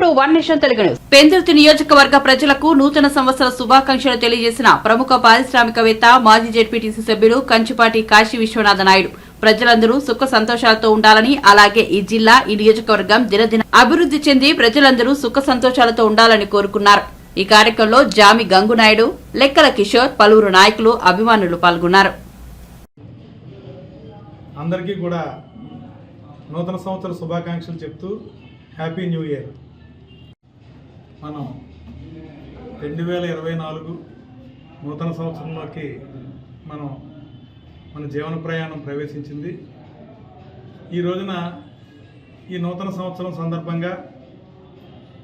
To one nation Telugu news. Pendurthi నియోజకవర్గ ప్రజలకు నూతన సంవత్సర శుభాకాంక్షలు తెలియజేసిన ప్రముఖ పారిశ్రామికవేత్త మాజీ జెడ్పీటీసీ సభ్యులు కంచిపాటి కాశీ విశ్వనాథ నాయుడు. ప్రజలందరూ సుఖ సంతోషాలతో ఉండాలని అలాగే ఈ జిల్లా ఈ నియోజకవర్గం దినదిన అభివృద్ధి చెంది ప్రజలందరూ సుఖ సంతోషాలతో ఉండాలని కోరుకున్నారు. ఈ కార్యక్రమంలో జామి గంగునాయుడు లెక్కల కిషోర్ పలువురు నాయకులు అభిమానులు పాల్గొన్నారు. అందరికీ కూడా నూతన సంవత్సర శుభాకాంక్షలు చెప్తూ హ్యాపీ న్యూ ఇయర్. మనం రెండు వేల ఇరవై నాలుగు నూతన సంవత్సరంలోకి మనం మన జీవన ప్రయాణం ప్రవేశించింది. ఈ రోజున ఈ నూతన సంవత్సరం సందర్భంగా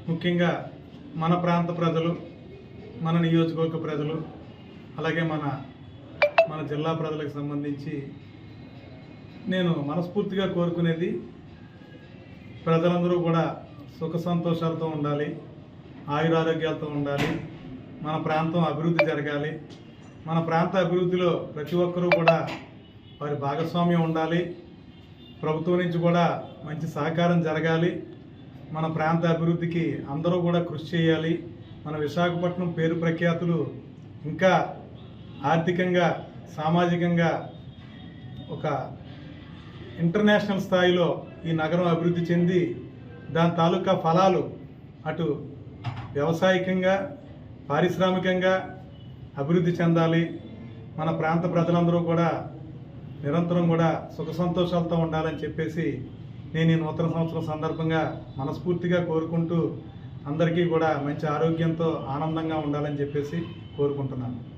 ముఖ్యంగా మన ప్రాంత ప్రజలు మన నియోజకవర్గ ప్రజలు అలాగే మన మన జిల్లా ప్రజలకు సంబంధించి నేను మనస్ఫూర్తిగా కోరుకునేది ప్రజలందరూ కూడా సుఖ సంతోషాలతో ఉండాలి ఆయురారోగ్యాలతో ఉండాలి మన ప్రాంతం అభివృద్ధి జరగాలి. మన ప్రాంత అభివృద్ధిలో ప్రతి ఒక్కరూ కూడా వారి భాగస్వామ్యం ఉండాలి. ప్రభుత్వం నుంచి కూడా మంచి సహకారం జరగాలి. మన ప్రాంత అభివృద్ధికి అందరూ కూడా కృషి చేయాలి. మన విశాఖపట్నం పేరు ప్రఖ్యాతులు ఇంకా ఆర్థికంగా సామాజికంగా ఒక ఇంటర్నేషనల్ స్థాయిలో ఈ నగరం అభివృద్ధి చెంది దాని తాలూకా ఫలాలు అటు వ్యవసాయకంగా పారిశ్రామికంగా అభివృద్ధి చెందాలి. మన ప్రాంత ప్రజలందరూ కూడా నిరంతరం కూడా సుఖ సంతోషాలతో ఉండాలని చెప్పేసి నేను ఈ నూతన సంవత్సరం సందర్భంగా మనస్ఫూర్తిగా కోరుకుంటూ అందరికీ కూడా మంచి ఆరోగ్యంతో ఆనందంగా ఉండాలని చెప్పేసి కోరుకుంటున్నాను.